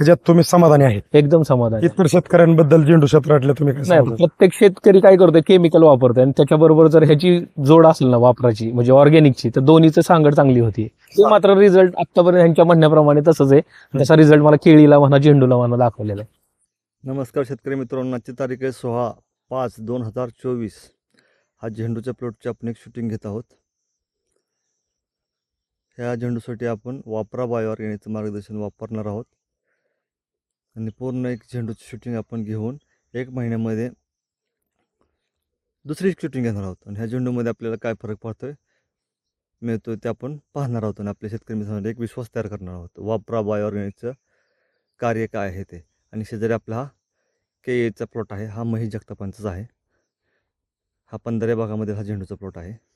ह्याच्यात तुम्ही समाधानी आहेत. एकदम समाधान. इतर शेतकऱ्यांबद्दल झेंडू क्षेत्रातल्या तुम्ही काय नाही सांगाल? प्रत्येक शेतकरी काय करतोय? केमिकल वापरतोय. आणि त्याच्याबरोबर जर ह्याची जोड असेल ना वापराची म्हणजे ऑर्गॅनिकची तर दोन्हीचं सांगड चांगली होती. ते मात्र रिझल्ट आतापर्यंत ह्यांच्या म्हणण्याप्रमाणे तसंच आहे. त्याचा रिझल्ट मला केळीला म्हणा झेंडूला म्हणा दाखवलेला आहे. नमस्कार शेतकरी मित्रांनो आजची तारीख आहे सोळा पाच दोन हजार चोवीस. हा झेंडूच्या प्लॉटची आपण एक शूटिंग घेत आहोत. ह्या झेंडूसाठी आपण वापरा बायो ऑर्गॅनिकचं मार्गदर्शन वापरणार आहोत. आणि पूर्ण एक झेंडूची शूटिंग आपण घेऊन एक महिन्यामध्ये दुसरी शूटिंग घेणार आहोत. आणि ह्या झेंडूमध्ये आपल्याला काय फरक पडतो आहे मिळतो ते आपण पाहणार आहोत. आणि आपल्या शेतकरी मित्रांमध्ये एक विश्वास तयार करणार आहोत. वापरा बाय ऑर्गॅनिकचं कार्य काय आहे ते? आणि शेजारी आपला हा के एचा प्लॉट आहे. हा महेश जगतापांचाच आहे. हा पंधरा भागामध्ये हा झेंडूचा प्लॉट आहे.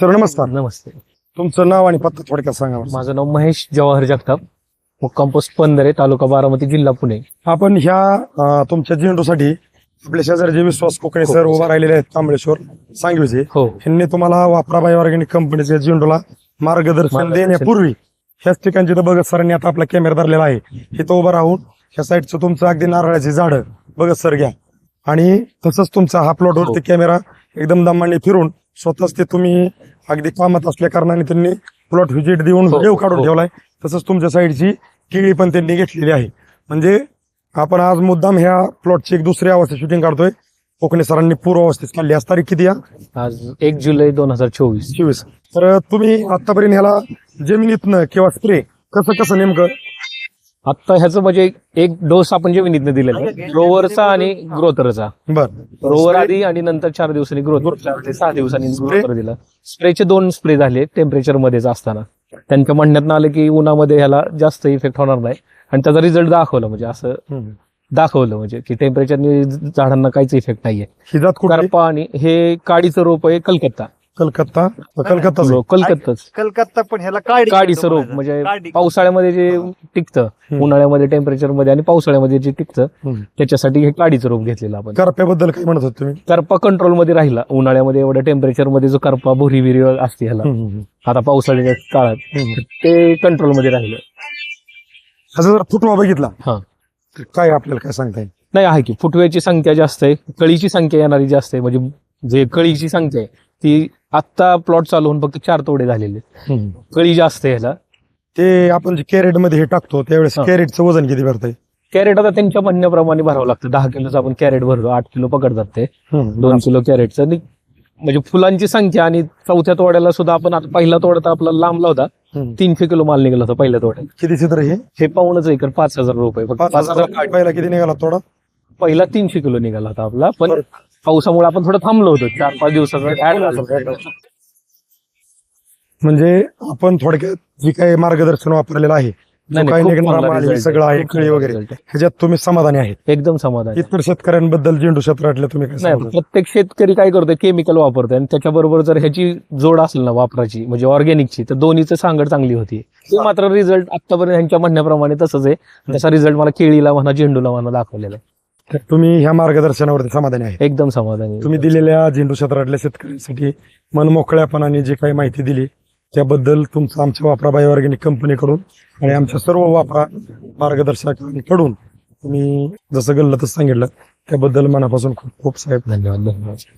सर नमस्कार. नमस्ते. तुमचं नाव आणि पत्ता थोडक्यात सांगा मला. माझं नाव महेश जवाहर जगताप. मुक्काम पोस्ट पंधरे तालुका बारामती जिल्हा पुणे. आपण ह्या अं, तुमच्या झेंडूसाठी आपल्या शेजारचे विश्वास कोकणे सर उभा राहिलेले आहेत कांबळेश्वर सांगवीचे हो. यांनी तुम्हाला वापराबाई ऑर्गॅनिक कंपनीच्या झेंडूला मार्गदर्शन मार्गदर्शन. देण्यापूर्वी ह्याच ठिकाणची तर बघत सरांनी आता आपला कॅमेरा धरलेला आहे. इथं उभं राहून ह्या साईडचं तुमचं अगदी नारळाची झाडं बघत सर घ्या. आणि तसंच तुमचा हा प्लॉट वरती कॅमेरा एकदम दमाने फिरून स्वतःच ते तुम्ही अगदी कामात असल्या कारणाने त्यांनी प्लॉट व्हिजिट देऊन हो, व्हिडिओ काढून हो. ठेवलाय. तसंच तुमच्या साईडची केळी पण त्यांनी घेतलेली आहे. म्हणजे आपण आज मुद्दाम ह्या प्लॉटची एक दुसरी अवस्था शूटिंग काढतोय. कोकणे सरांनी पूर्व अवस्थेत काढली. आज तारीख किती या? आज एक जुलै दोन हजार चोवीस. चोवीस. तर तुम्ही आतापर्यंत ह्याला जमिनीतनं किंवा स्प्रे कसं कसं नेमकं आता ह्याचं म्हणजे एक डोस आपण जमिनीतनं दिलेला आहे रोवरचा आणि ग्रोथरचा बर. रोवर आधी आणि नंतर चार दिवसांनी ग्रोथ सहा दिवसांनी ग्रोथर दिला. स्प्रेचे दोन स्प्रे झाले टेम्परेचर मध्येच असताना. त्यांच्या म्हणण्यात आलं की उन्हामध्ये ह्याला जास्त इफेक्ट होणार नाही. आणि त्याचा रिझल्ट दाखवला म्हणजे असं. दाखवलं म्हणजे की टेम्परेचरने झाडांना काहीच इफेक्ट नाहीये. ही करपा आणि हे काडीचं रोप आहे कलकत्ता. कलकत्ता? कलकत्ता हो, कलकत्ताच. कलकत्ता पण ह्याला काडी काडीचं रोप म्हणायचं. म्हणजे काडी. पावसाळ्यामध्ये जे टिकतं उन्हाळ्यामध्ये टेम्परेचरमध्ये आणि पावसाळ्यामध्ये जे टिकतं हम्म. त्याच्यासाठी हे काडीचं रोप घेतलेलं आपण. करप्याबद्दल काय म्हणत होते तुम्ही? करपा कंट्रोलमध्ये राहिला. उन्हाळ्यामध्ये एवढ्या टेम्परेचरमध्ये जो करपा भुरी विरी असते ह्याला हम्म, हम्म, आता पावसाळ्याच्या काळात हम्म. ते कंट्रोलमध्ये राहिलं. ह्याचा जर फुटवा बघितला. हा. काय आपल्याला काय सांगता येईल? नाही आहे की फुटव्याची संख्या जास्त आहे कळीची संख्या येणारी जास्त आहे. म्हणजे जे कळीची संख्या आहे ती आत्ता प्लॉट चालू होऊन फक्त चार तोडे झालेले आहेत. कळी जास्त आहे ह्याला ते आपण जे कॅरेटमध्ये हे टाकतो त्यावेळेस हा. कॅरेटचं वजन किती भरतंय? कॅरेट आता त्यांच्या म्हणण्याप्रमाणे भरावं लागतं. दहा किलोचं आपण कॅरेट भरतो आठ किलो पकडतात ते दोन किलो कॅरेटचं आणि म्हणजे फुलांची संख्या आणि चौथ्या तोड्याला सुद्धा आपण आता पहिला तोडा तर आपला लांबला होता. हम्म. तीनशे किलो माल निघाला होता पहिल्या तोड्यात. किती चित्र हे? हे पाहूनच एकर पाच हजार रुपये फक्त. पाच हजार पहिला किती निघाला थोडा पहिला तीनशे किलो निघाला होता आपला. पण पावसामुळे आपण थोडं थांबलो होतो चार पाच दिवसाचा झालं म्हणजे आपण थोडक्यात जी काही मार्गदर्शन वापरलेलं आहे जो नाही, काही खूप निघणारा चांगला माल result सगळं आहे कळी वगैरे. ह्याच्यात तुम्ही समाधानी आहेत एकदम समाधान इतर शेतकऱ्यांबद्दल झेंडू क्षेत्रातल्या तुम्ही काय नाही सांगाल? प्रत्येक शेतकरी काय करतोय केमिकल वापरतोय आणि त्याच्याबरोबर जर ह्याची जोड असेल ना वापराची म्हणजे ऑर्गॅनिकची तर दोन्हीचं सांगड चांगली होती. ते मात्र रिझल्ट आतापर्यंत ह्यांच्या म्हणण्याप्रमाणे तसंच आहे. त्याचा रिझल्ट मला केळीला म्हणा झेंडूला म्हणा दाखवलेला आहे. तर तुम्ही ह्या मार्गदर्शनावरती समाधानी आहे. एकदम समाधानी. आहे. तुम्ही दिलेल्या झेंडू क्षेत्रातल्या शेतकऱ्यांसाठी मन मोकळ्यापणाने जी काही माहिती दिली त्याबद्दल तुमचं आमच्या वापराबाई ऑर्गॅनिक कंपनीकडून आणि आमच्या सर्व वापरा मार्गदर्शकांकडून तुम्ही जसं गल्लं तसं सांगितलं त्याबद्दल मनापासून खूप खूप साहेब धन्यवाद. धन्यवाद.